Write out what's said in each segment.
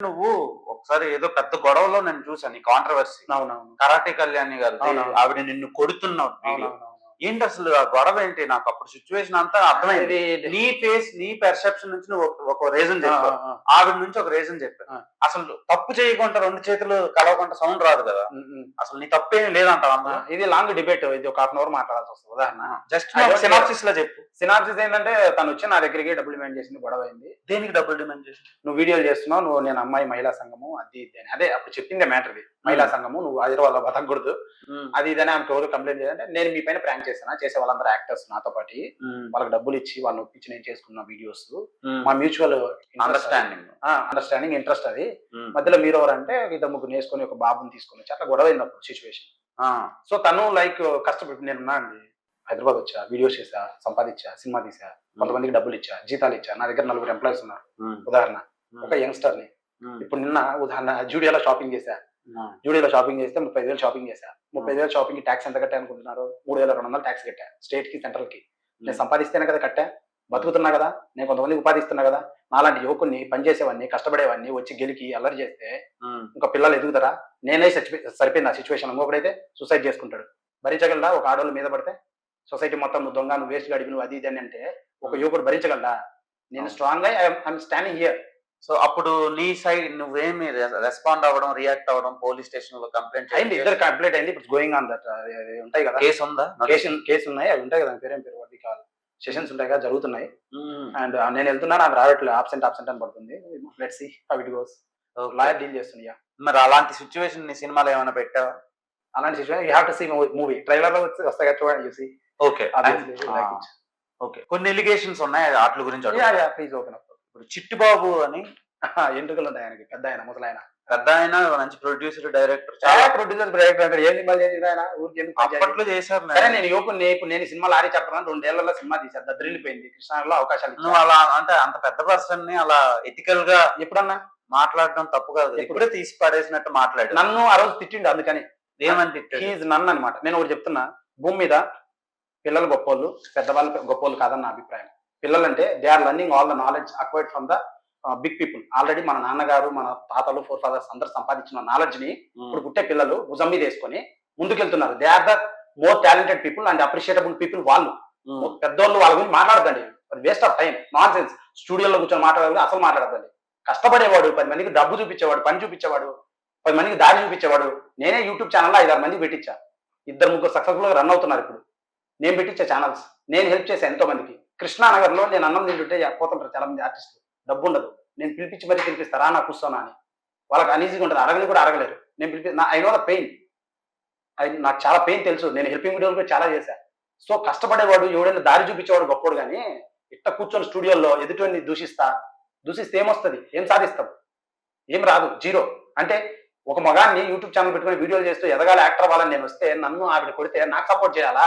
నువ్వు ఒకసారి ఏదో పెద్ద గొడవలో నేను చూసాను నీ కాంట్రవర్సీ కరాటే కళ్యాణి గారి. ఆవిడ నిన్ను కొడుతున్నావు. ఏంటి అసలు ఆ గొడవ ఏంటి? నాకు అప్పుడు సిచ్యువేషన్ అంతా అర్థమైంది. నీ ఫేస్ నీ పెర్సెప్షన్ నుంచి నువ్వు ఒక- రీజన్ చెప్పావు. ఆవిడ నుంచి ఒక రీజన్ చెప్పావు. అసలు తప్పు చేయకుండా రెండు చేతులు కలవకుండా సౌండ్ రాదు కదా. అసలు నీ తప్పేం లేదంటావు ఇది లాంగ్ డిబేట్ ఇది ఒక హాఫ్ అన్ అవర్ మాట్లాడాల్సి వస్తుంది. ఉదాహరణ. జస్ట్ సినాప్సిస్లో చెప్పు. సినాప్సిస్ ఏంటంటే తను వచ్చి నా దగ్గరికి డబ్బులు డిమాండ్ చేసింది గొడవ అయింది. దేనికి డబ్బులు డిమాండ్ చేసి నువ్వు వీడియోలు చేస్తున్నావు నువ్వు నేను అమ్మాయి మహిళా సంఘము అది అదే అప్పుడు చెప్పిందే మ్యాటర్ ఇది. మహిళా సంఘము నువ్వు హైదరాబాద్ బతకూడదు అది ఇదని ఆమె రోజు కంప్లైంట్ చేయాలంటే నేను మీ పైన ప్రాంక్ చేశాను చేసే వాళ్ళందరూ యాక్టర్స్ నాతో పాటు. వాళ్ళకి డబ్బులు ఇచ్చి వాళ్ళని ఒప్పించి నేను చేసుకున్న వీడియోస్ మా మ్యూచువల్ అండర్స్టాండింగ్ అండర్స్టాండింగ్ ఇంట్రెస్ట్ అది. మధ్యలో మీరు ఎవరంటే ఇద్దరు ముగ్గురు నేసుకొని ఒక బాబుని తీసుకొని వచ్చి అట్లా గొడవ అయింది అప్పుడు సిచ్యువేషన్ సో తను లైక్ కష్టపడి నేను అండి. హైదరాబాద్ వచ్చా వీడియోస్ చేసా సంపాదించా సినిమా తీసా కొంతమందికి డబ్బులు ఇచ్చా జీతాలు ఇచ్చా. నా దగ్గర నలుగురు ఎంప్లాయీస్ ఉన్నారు. ఉదాహరణ ఒక యంగ్స్టర్ని. ఇప్పుడు నిన్న ఉదాహరణ జూడియోలో షాపింగ్ చేశా జూడియోలో షాపింగ్ చేస్తే ముప్పై వేలు షాపింగ్ చేశా. ముప్పై వేలు షాపింగ్ ట్యాక్స్ ఎంత కట్టా అనుకుంటున్నారు? మూడు వేల రెండు వందలు ట్యాక్స్ కట్టా. స్టేట్కి సెంట్రల్కి. నేను సంపాదిస్తేనే కదా కట్టా. బతుకుతున్నా కదా. నేను కొంతమంది ఉపాధి ఇస్తున్నా కదా. నాలాంటి యువకుని పనిచేసేవాడిని కష్టపడేవాడిని వచ్చి గెలికి అల్లరి చేస్తే ఇంకా పిల్లలు ఎదుగుతారా? నేనే సరిపోయింది ఆ సిచ్యువేషన్ ఇంకొకడైతే సూసైడ్ చేసుకుంటాడు. భరించగలరా ఒక ఆడవాళ్ళ మీద పడితే? సొసైటీ మొత్తం నువ్వు దొంగ నువ్వు వేస్ట్ గడిపి నువ్వు అది ఇది అని అంటే ఒక యువకుడు భరించగలరా నేను స్ట్రాంగ్గా ఐఎమ్ స్టాండింగ్ హియర్ సో అప్పుడు నీ సైడ్ నువ్వేమి రెస్పాండ్ అవ్వడం రియాక్ట్ అవ్వడం పోలీస్ స్టేషన్లో కంప్లైంట్ అయింది ఇద్దరు కంప్లీట్ అయింది. ఇప్పుడు గోయింగ్ ఆన్ దట్ ఉంటాయి కదా. కేసు ఉందా? కేసు కేసు ఉన్నాయి అవి ఉంటాయి కదా. పేరేం పేరు వాటి కావాలి సెషన్స్ ఉంటాయి కదా జరుగుతున్నాయి. అండ్ నేను వెళ్తున్నాను నాకు రావట్లేదు. ఆబ్సెంట్ ఆబ్సెంట్ అని పడుతుంది. Let see how it goes. Lawyer deal చేస్తున్నా మరి అలాంటి సిచ్యువేషన్ నీ సినిమాలో ఏమైనా పెట్టావా? అలాంటి situation you have to see movie ట్రైలర్లో వచ్చి వస్తాయి కదా చూడండి చూసి ఓకే ఓకే కొన్ని ఎలిగేషన్స్ ఉన్నాయి వాటి గురించి యా అడుగుతా. యా ప్లీజ్ ఓపెన్ అప్ ఇప్పుడు చిట్టిబాబు అని ఎంట్రుకలు ఉంటాయి ఆయనకి పెద్ద ఆయన ముసలాయన. పెద్ద ఆయన మంచి ప్రొడ్యూసర్ డైరెక్టర్ చాలా ప్రొడ్యూసర్ డైరెక్టర్ అంటారు ఏం సినిమా చేసింది ఆయన? ఊరికి ఎందుకు? అప్పట్లో చేశారు సరే నేను యువకుని ఇప్పుడు నేను ఈ సినిమా లారీ చెప్పడానికి రెండేళ్ళలో సినిమా తీశాను దద్దరిల్లిపోయింది కృష్ణాలో అవకాశాలు నువ్వు. అలా అంటే అంత పెద్ద పర్సన్ని అలా ఎథికల్గా ఎప్పుడన్నా? మాట్లాడడం తప్పు కాదు. ఎప్పుడు? తీసి పడేసినట్టు మాట్లాడు నన్ను ఆ రోజు తిట్టిండు అందుకని. ఏమని తిట్టాడు? నన్ను అనమాట నేను ఒకటి చెప్తున్నా భూమి మీద పిల్లలు గొప్పోళ్ళు పెద్దవాళ్ళు గొప్పోళ్ళు కాదని నా అభిప్రాయం. పిల్లలంటే they are learning all the knowledge acquired from the big people already మన నాన్నగారు మన తాతలు ఫోర్ ఫాదర్స్ అందరు సంపాదించిన నాలెడ్జ్ని ఇప్పుడు పుట్టే పిల్లలు భుజం మీద వేసుకొని ముందుకెళ్తున్నారు. They are the more talented people and appreciable people వాళ్ళు. మ్మ్. పెద్దోళ్ళు వాళ్ళ గురించి మాట్లాడదండి waste of time nonsense స్టూడియోలో కూర్చొని మాట్లాడాలి అసలు మాట్లాడదండి కష్టపడేవాడు పది మందికి డబ్బు చూపించేవాడు పని చూపించేవాడు పది మందికి దారి చూపించేవాడు. నేనే యూట్యూబ్ ఛానల్లో ఐదారు మందికి పెట్టించా. ఇద్దరు ముగ్గురు సక్సెస్ఫుల్గా రన్ అవుతున్నారు ఇప్పుడు. నేను పెట్టించే ఛానల్స్ నేను హెల్ప్ చేశాను ఎంతో మందికి. కృష్ణానగర్లో నేను అన్నం తింటుంటే పోతుంటారు చాలా మంది ఆర్టిస్టులు డబ్బు ఉండదు. నేను పిలిపించి మరీ తినిపిస్తారా నా కూర్చోనా అని. వాళ్ళకి అనీజీగా ఉంటుంది. అడగని కూడా అడగలేరు నేను పిలిపి నా ఐ నో ద పెయిన్ నాకు చాలా పెయిన్ తెలుసు. నేను హెల్పింగ్ వీడియోలు కూడా చాలా చేశాను సో కష్టపడేవాడు ఎవడైనా దారి చూపించేవాడు గొప్పోడు కానీ ఇట్ట కూర్చొని స్టూడియోలో ఎదుటిని దూషిస్తా. దూషిస్తే ఏమొస్తుంది? ఏం సాధిస్తావు ఏం రాదు. జీరో. అంటే ఒక మగాన్ని యూట్యూబ్ ఛానల్ పెట్టుకుని వీడియోలు చేస్తూ ఎదగాలి యాక్టర్ వాళ్ళని నేను వస్తే నన్ను ఆవిడ కొడితే నాకు సపోర్ట్ చేయాలా?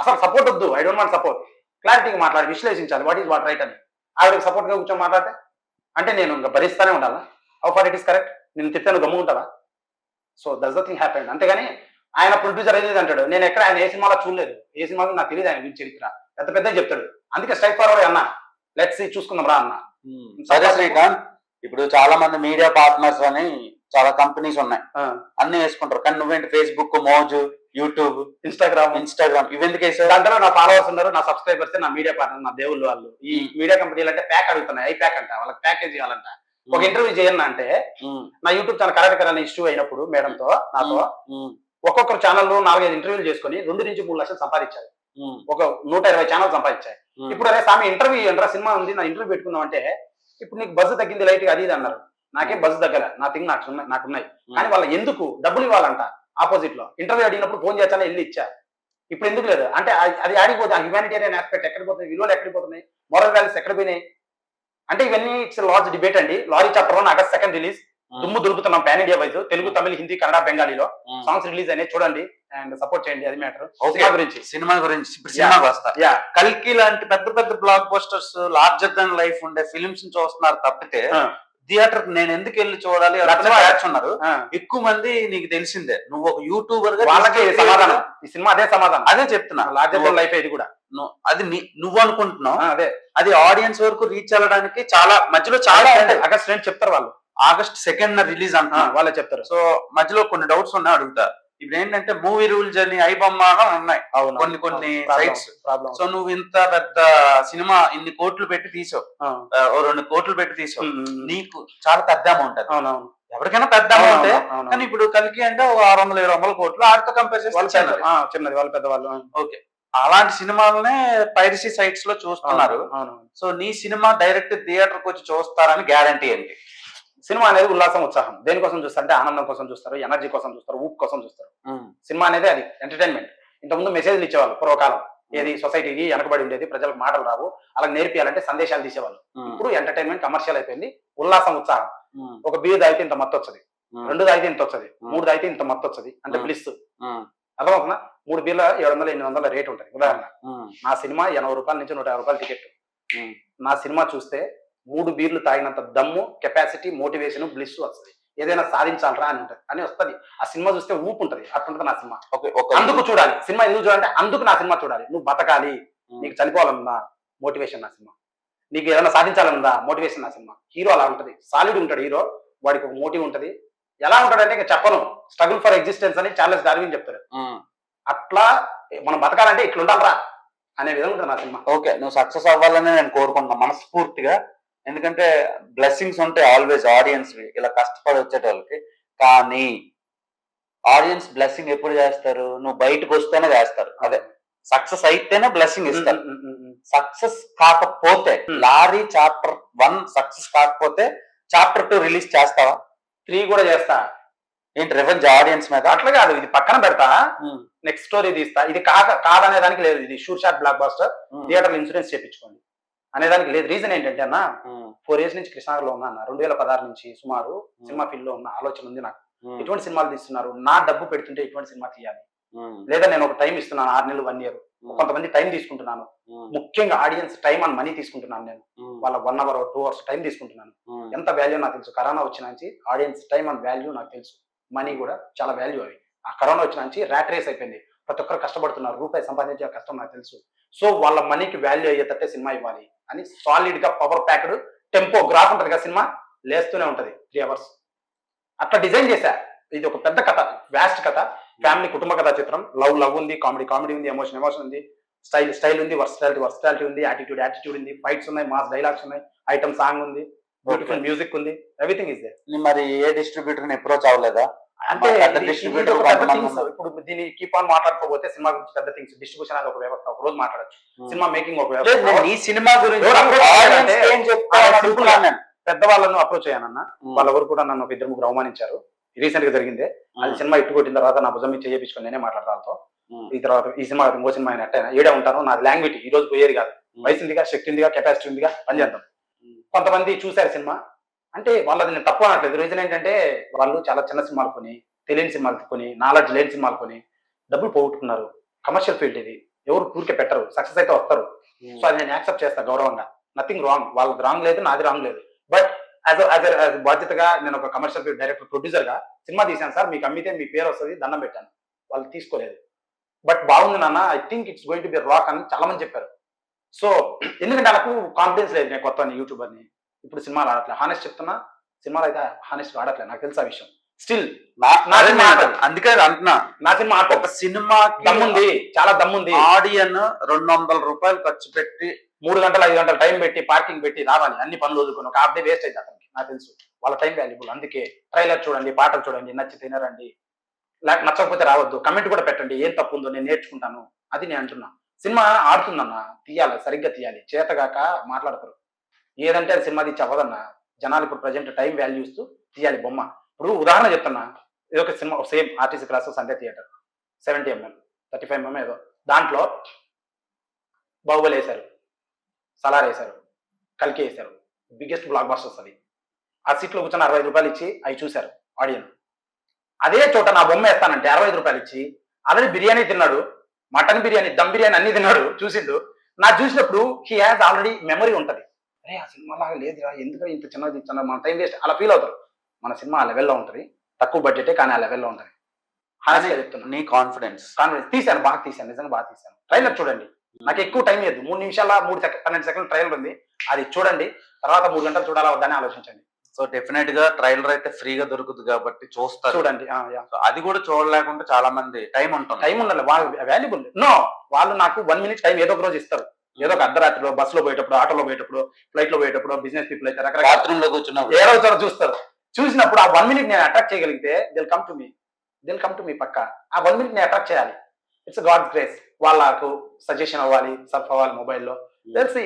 అసలు సపోర్ట్ వద్దు. ఐ డోంట్ వాంట్ సపోర్ట్ క్లారిటీగా మాట్లాడి విశ్లేషించాలి. వాట్ ఈజ్ వాట్ రైట్ అని. ఆవిడకి సపోర్ట్గా కూర్చొని మాట్లాడితే అంటే నేను ఇంకా భరిస్తానే ఉండాలా? How far it is correct నేను తిట్టాను గమ్ము ఉంటుందా so this the thing happened అంతేగాని ఆయన ప్రొడ్యూసర్ ఏది అంటాడు నేను ఎక్కడ ఆయన ఏ సినిమాలో చూడలేదు. ఏ సినిమాలో నాకు తెలియదు ఆయన గురించి చరిత్ర. పెద్ద పెద్ద చెప్తాడు. అందుకే స్ట్రైట్ ఫార్వర్డ్ అన్న? లెట్స్ చూసుకుందాం రా అన్న. Hmm. సరే శ్రీకాంత్. ఇప్పుడు చాలా మంది మీడియా పార్ట్నర్స్ అని చాలా కంపెనీస్ ఉన్నాయి. అన్ని వేసుకుంటారు. కానీ నువ్వేంటి? ఫేస్బుక్ మోజు యూట్యూబ్ ఇన్స్టాగ్రామ్ ఇన్స్టాగ్రామ్ ఇవెందుకు వేసావు? దాంట్లో నా ఫాలోవర్స్ ఉన్నారు నా సబ్స్క్రైబర్స్ నా మీడియా పార్ట్నర్ నా దేవుళ్ళు వాళ్ళు. ఈ మీడియా కంపెనీలు అంటే ప్యాక్ అడుగుతున్నాయి. ఐ ప్యాక్ అంట. వాళ్ళకి ప్యాకేజ్ ఇవ్వాలంట. ఒక ఇంటర్వ్యూ చేయను అంటే మ్మ్. నా యూట్యూబ్ ఛానల్ కరెక్ట్ అనే ఇష్యూ అయినప్పుడు మేడంతో నాతో మ్మ్. ఒక్కొక్కరు ఛానల్ నాలుగైదు ఇంటర్వ్యూలు చేసుకుని రెండు నుంచి మూడు లక్షలు సంపాదించారు. ఒక నూట ఇరవై ఛానల్ సంపాదించాయి. ఇప్పుడు అరే స్వామి ఇంటర్వ్యూ ఏంట్రా సినిమా ఉంది నా ఇంటర్వ్యూ పెట్టుకుందాం అంటే ఇప్పుడు నీకు బస్సు తగ్గింది లైట్ అది ఇది అన్నారు. నాకేం బస్సు తగ్గల నా థింగ్ నాకు ఉన్నాయి నాకున్నాయి. కానీ వాళ్ళ ఎందుకు? డబ్బులు ఇవ్వాలంట ఆపోజిట్లో. ఇంటర్వ్యూ అడిగినప్పుడు ఫోన్ చేస్తాను వెళ్ళి ఇచ్చా. ఇప్పుడు ఎందుకు లేదు? అంటే అది- ఆడిపోతుంది ఆ హ్యూమానిటేరియన్ ఆస్పెక్ట్ ఎక్కడ పోతుంది? విలువలు ఎక్కడ పోతున్నాయి? మోరల్ వాల్యూస్ ఎక్కడ పోయినాయి? అంటే ఇవన్నీ ఇట్స్ లార్జ్ డిబేట్ అండి. Lorry chapter one August second release hmm. దుమ్ము దులుపుతున్నాం pan India wise Telugu Tamil Hindi Kannada బెంగాలీలో. Songs release అయినాయి చూడండి. అండ్ సపోర్ట్ చేయండి అది మ్యాటర్. సినిమా గురించి. సినిమా గురించి. సినిమాకి వస్తా. కల్కి లాంటి పెద్ద పెద్ద blockbusters larger than life ఉండే ఫిలిమ్స్ చూస్తున్నారు తప్పితే థియేటర్ నేను ఎందుకు వెళ్ళి చూడాలి ఉన్నారు ఎక్కువ మంది నీకు తెలిసిందే. నువ్వు ఒక యూట్యూబర్గా వాళ్ళకి సమాధానం. ఈ సినిమా అదే సమాధానం. అదే చెప్తున్నా. లార్జర్ లైఫ్ ఇది కూడా. అది నువ్వు అనుకుంటున్నావు. అదే. అది ఆడియన్స్ వరకు రీచ్ అవ్వడానికి చాలా మధ్యలో చాలా ఆగస్ట్ రెండు చెప్తారు వాళ్ళు. ఆగస్ట్ సెకండ్ రిలీజ్ అంటున్నా వాళ్ళే చెప్తారు. సో మధ్యలో కొన్ని డౌట్స్ ఉన్నాయి అడుగుతా. ఇప్పుడు ఏంటంటే మూవీ రూల్ జర్నీ ఐబొమ్మ అని ఉన్నాయి కొన్ని కొన్ని. ప్రాబ్లం సో నువ్వు ఇంత పెద్ద సినిమా ఇన్ని కోట్లు పెట్టి తీసావు. ఓ రెండు కోట్లు పెట్టి తీసావు. నీకు చాలా పెద్ద అమౌంట్ అవునవును ఎవరికైనా పెద్ద అమౌంట్. కానీ ఇప్పుడు కలికి అంటే ఆరు వందల ఏడు వందల కోట్లు ఆడితో కంపేర్ పెద్ద చిన్నది. వాళ్ళు పెద్దవాళ్ళు. ఓకే. అలాంటి సినిమాలనే పైరసీ సైట్స్లో చూస్తున్నారు సో నీ సినిమా డైరెక్ట్ థియేటర్కి వచ్చి చూస్తారని గ్యారంటీ ఏంటి సినిమా అనేది ఉల్లాసం ఉత్సాహం. దేనికోసం చూస్తారు అంటే ఆనందం కోసం చూస్తారు ఎనర్జీ కోసం చూస్తారు ఊపు కోసం చూస్తారు. సినిమా అనేది అది ఎంటర్టైన్మెంట్. ఇంతకుముందు మెసేజ్లు ఇచ్చేవాళ్ళు పూర్వకాలం. ఏది సొసైటీకి వెనకబడి ఉండేది ప్రజలకు మాటలు రావు అలా నేర్పియాలంటే సందేశాలు తీసేవాళ్ళు. ఇప్పుడు ఎంటర్టైన్మెంట్ కమర్షియల్ అయిపోయింది ఉల్లాసం ఉత్సాహం. ఒక బీర్ తాగితే ఇంత మత్తు వచ్చది రెండు తాగితే ఇంత వచ్చది మూడు తాగితే ఇంత మత్తు వచ్చది అంటే. బ్లిస్ అర్థమవుతుందా? మూడు బీర్ల ఏడు వందల ఎనిమిది వందల రేట్ ఉంటుంది ఉదాహరణ. నా సినిమా ఎనభై రూపాయల నుంచి నూట యాభై రూపాయల టికెట్. నా సినిమా చూస్తే మూడు బీర్లు తాగినంత దమ్ము కెపాసిటీ మోటివేషన్ బ్లిస్ వస్తుంది. ఏదైనా సాధించాలరా అని ఉంటుంది. అని వస్తుంది. ఆ సినిమా చూస్తే ఊపు ఉంటుంది అట్లుంటుంది నా సినిమా. అందుకు చూడాలి. సినిమా ఎందుకు చూడాలంటే అందుకు నా సినిమా చూడాలి. నువ్వు బతకాలి. నీకు చనిపోవాలనుందా? మోటివేషన్ నా సినిమా. నీకు ఏదైనా సాధించాలనుందా? మోటివేషన్ నా సినిమా. హీరో అలా ఉంటది. సాలిడ్ ఉంటాడు హీరో. వాడికి ఒక మోటివ్ ఉంటది. ఎలా ఉంటాడంటే ఇంకా చెప్పను. స్ట్రగుల్ ఫర్ ఎగ్జిస్టెన్స్ అని చార్లెస్ డార్విన్ చెప్తారు. అట్లా మనం బతకాలంటే ఇట్లా ఉండాలరా అనే విధంగా ఉంటుంది నా సినిమా. ఓకే నువ్వు సక్సెస్ అవ్వాలని నేను కోరుకుంటున్నా. మనస్ఫూర్తిగా ఎందుకంటే బ్లెస్సింగ్స్ ఉంటాయి ఆల్వేస్ ఆడియన్స్ ఇలా కష్టపడి వచ్చేటోళ్ళకి. కానీ ఆడియన్స్ బ్లెస్సింగ్ ఎప్పుడు చేస్తారు? నువ్వు బయటకు వస్తేనే చేస్తారు. అదే. సక్సెస్ అయితేనే బ్లెస్సింగ్ ఇస్తారు. సక్సెస్ కాకపోతే. లారీ చాప్టర్ వన్ సక్సెస్ కాకపోతే చాప్టర్ టూ రిలీజ్ చేస్తావా? త్రీ కూడా చేస్తా. ఏంటి రివెంజ్ ఆడియన్స్ మీద? అట్లా కాదు ఇది పక్కన పెడతా. నెక్స్ట్ స్టోరీ తీస్తా. ఇది కాక కాదనే దానికి లేదు. ఇది sure shot blockbuster. Theatre insurance చేయించుకోండి అనేదానికి లేదు. రీజన్ ఏంటంటే అన్న. ఫోర్ ఇయర్స్ నుంచి కృష్ణాగర్లో ఉన్నా అన్న రెండు వేల పదహారు నుంచి సుమారు సినిమా ఫీల్డ్లో ఉన్న ఆలోచన ఉంది నాకు. ఎటువంటి సినిమాలు తీస్తున్నారు. నా డబ్బు పెడుతుంటే ఎటువంటి సినిమా తీయాలి. లేదా నేను ఒక టైం ఇస్తున్నాను ఆరు నెలలు వన్ ఇయర్ కొంతమంది టైం తీసుకుంటున్నాను. ముఖ్యంగా ఆడియన్స్ టైం అండ్ మనీ తీసుకుంటున్నాను నేను. వాళ్ళ one hour two hours time తీసుకుంటున్నాను. ఎంత వాల్యూ నాకు తెలుసు? కరోనా వచ్చిన నుంచి ఆడియన్స్ టైం అండ్ వాల్యూ నాకు తెలుసు. మనీ కూడా చాలా వాల్యూ అవి. ఆ కరోనా వచ్చిన నుంచి ర్యాట్ రేస్ అయిపోయింది. ప్రతి ఒక్కరు కష్టపడుతున్నారు. రూపాయి సంపాదించే కష్టం నాకు తెలుసు. సో వాళ్ళ మనీకి వాల్యూ అయ్యేటట్టే సినిమా ఇవ్వాలి. అని సాలిడ్గా పవర్ ప్యాక్డ్ టెంపో గ్రాఫ్ ఉంటుంది కదా సినిమా లేస్తూనే ఉంటది త్రీ అవర్స్ అట్లా డిజైన్ చేశా. ఇది ఒక పెద్ద కథ వ్యాస్ట్ కథ. ఫ్యామిలీ కుటుంబ కథ చిత్రం. లవ్ లవ్ ఉంది కామెడీ కామెడీ ఉంది ఎమోషన్ ఎమోషన్ ఉంది. స్టైల్ స్టైల్ ఉంది వర్సిటాలిటీ వర్సిటాలిటీ ఉంది యాటిట్యూడ్ యాటిట్యూడ్ ఉంది. ఫైట్స్ ఉన్నాయి మాస్ డైలాగ్స్ ఉన్నాయి ఐటమ్ సాంగ్ ఉంది బ్యూటిఫుల్ మ్యూజిక్ ఉంది. ఎవ్రీథింగ్ ఇస్ దే మరి ఏ డిస్ట్రిబ్యూటర్ అప్రోచ్ అవ్వలేదా? అంటే. ఇప్పుడు దీన్ని కీప్ ఆన్ మాట్లాడుకోబోతే సినిమా గురించి పెద్ద థింగ్స్ డిస్ట్రిబ్యూషన్ అది ఒక వ్యవస్థ. ఒక రోజు మాట్లాడచ్చు. సినిమా మేకింగ్ ఒక వ్యవస్థ. నీ సినిమా గురించి. పెద్దవాళ్ళను అప్రోచ్ అయ్యానన్న Hmm. వాళ్ళ ఎవరు కూడా నన్ను ఒక ఇద్దరు ముగ్గురు అవమానించారు. రీసెంట్గా జరిగిందే. అది Hmm. సినిమా ఇట్టు కొట్టిన తర్వాత నా భుజం చేయించుకొని నేనే మాట్లాడతాను Hmm. ఈ తర్వాత ఈ సినిమా ఇంకో సినిమా అయినా ఎట్టయినా ఏడే ఉంటాను. నాది లాంగ్వేజ్ ఈ రోజు పోయేది కాదు. Hmm. వయసు ఉందిగా శక్తి ఉందిగా కెపాసిటీ ఉందిగా పని చేద్దాం. Hmm. కొంతమంది చూశారు సినిమా. అంటే వాళ్ళది నేను తప్పు అనట్లేదు. రీజన్ ఏంటంటే వాళ్ళు చాలా చిన్న సినిమాలు కొని తెలియని సినిమాలు కొని నాలెడ్జ్ లేని సినిమాలు కొని డబ్బులు పోగొట్టుకున్నారు. కమర్షియల్ ఫీల్డ్ ఇది. ఎవరు ఊరికే పెట్టరు. సక్సెస్ అయితే వస్తారు. సో అది నేను యాక్సెప్ట్ చేస్తా గౌరవంగా. నథింగ్ రాంగ్ వాళ్ళది రాంగ్ లేదు నాది రాంగ్ లేదు. బట్ యాజ్ యాజ్ బాధ్యతగా నేను ఒక కమర్షియల్ ఫీల్డ్ డైరెక్టర్ ప్రొడ్యూసర్గా సినిమా తీశాను సార్. మీకు అమ్మితే మీ పేరు వస్తుంది దండం పెట్టాను. వాళ్ళు తీసుకోలేదు. బట్ బాగుంది నాన్న. I think it's going to be rock అని చాలా మంది చెప్పారు. సో ఎందుకంటే నాకు కాన్ఫిడెన్స్ లేదు నేను కొత్త యూట్యూబర్ని ఇప్పుడు సినిమాలు ఆడట్లేదు హానెస్ట్ చెప్తున్నా సినిమాలు అయితే హానెస్ట్ ఆడట్లేదు నాకు తెలుసు ఆ విషయం. స్టిల్ నా- సినిమా ఆడదు. అందుకే అంటున్నా. నా సినిమా ఒక సినిమా దమ్ముంది. చాలా దమ్ముంది. ఆడియన్ రెండు వందల రూపాయలు ఖర్చు పెట్టి మూడు గంటలు ఐదు గంటలు టైం పెట్టి పార్కింగ్ పెట్టి రావాలి. అన్ని పనులు వదులుకొని ఒక హాఫ్ డే వేస్ట్ అయితే అతనికి నాకు తెలుసు. వాళ్ళ టైం వాల్యుబుల్. అందుకే ట్రైలర్ చూడండి పాటలు చూడండి నచ్చి తినరండి లేక నచ్చకపోతే రావద్దు. కమెంట్ కూడా పెట్టండి. ఏం తప్పు ఉందో నేను నేర్చుకుంటాను. అది నేను అంటున్నా. సినిమా ఆడుతుందన్న తీయాలి సరిగ్గా తీయాలి. చేతగాక మాట్లాడతారు. ఏదంటే అది సినిమా తీసి అవ్వదన్న జనాలు ఇప్పుడు ప్రజెంట్ టైం వాల్యూ ఇస్తూ తీయాలి బొమ్మ. ఇప్పుడు ఉదాహరణ చెప్తున్నా. ఇది ఒక cinema same RTC class Sandhya theatre. Seventy MM thirty five MM ఏదో. దాంట్లో బాహుబలి వేశారు. సలార్ వేశారు. కలికి వేశారు. బిగ్గెస్ట్ బ్లాక్ బాస్టర్స్ అది. ఆ సీట్లో కూర్చొని అరవై ఐదు రూపాయలు ఇచ్చి అవి చూశారు ఆడియన్స్ అదే చోట నా బొమ్మ వేస్తానంటే అరవై ఐదు రూపాయలు ఇచ్చి ఆల్రెడీ బిర్యానీ తిన్నాడు మటన్ బిర్యానీ దమ్ బిర్యానీ అన్ని తిన్నాడు చూసిండు. నా చూసినప్పుడు హీ హ్యాస్ ఆల్రెడీ మెమరీ ఉంటుంది. అరే ఆ సినిమా లాగా లేదురా ఎందుకంటే ఇంత చిన్నది చిన్న మన టైం వేస్ట్ అలా ఫీల్ అవుతారు. మన సినిమా ఆ లెవెల్లో ఉంటది. తక్కువ బడ్జెటే కానీ ఆ లెవెల్లో ఉంటది. హానెస్ట్గా చెప్తున్నా. నీ కాన్ఫిడెన్స్ కాన్ఫిడెన్స్ తీశాను బాగా తీశాను నిజంగా బాగా తీశాను. ట్రైలర్ చూడండి. నాకు ఎక్కువ టైం లేదు. మూడు నిమిషాల మూడు సెకండ్ పన్నెండు సెకండ్ ట్రైలర్ ఉంది. అది చూడండి. తర్వాత మూడు గంటలు చూడాలా వద్దని ఆలోచించండి. సో డెఫినెట్గా ట్రైలర్ అయితే ఫ్రీగా దొరుకుతుంది కాబట్టి చూస్తారు. చూడండి. అది కూడా చూడలేకుండా చాలా మంది టైం ఉంటుంది. టైం ఉండాలి. వాళ్ళు వాల్యుబుల్ నో వాళ్ళు నాకు వన్ మినిట్ టైం ఏదో ఒక రోజు ఇస్తారు. ఏదో ఒక అర్ధరాత్రిలో బస్సులో పోయేటప్పుడు ఆటోలో పోయేటప్పుడు ఫ్లైట్లో పోయేటప్పుడు బిజినెస్ పీపుల్ అయితే రకరకాల లో కూర్చున్నప్పుడు. చూస్తారు. చూసినప్పుడు ఆ వన్ మినిట్ నేను అట్రాక్ట్ చేయగలిగితే Dil come to me Dil come to me పక్క. ఆ వన్ మినిట్ నేను అట్రాక్ట్ చేయాలి. ఇట్స్ గాడ్ గ్రేస్ వాళ్ళకు సజెషన్ అవ్వాలి సర్ఫ్ అవ్వాలి మొబైల్లో తెలిసి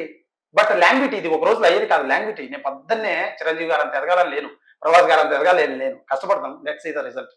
బట్ లాంగ్వేజ్ ఇది ఒక రోజులో అయ్యేది కాదు లాంగ్వేజ్ నేను పొద్దున్నే చిరంజీవి గారు అంత ఎదగాలని లేను. ప్రభాస్ గారు అంత ఎదగాలని లేను. కష్టపడతాను. Let's see the result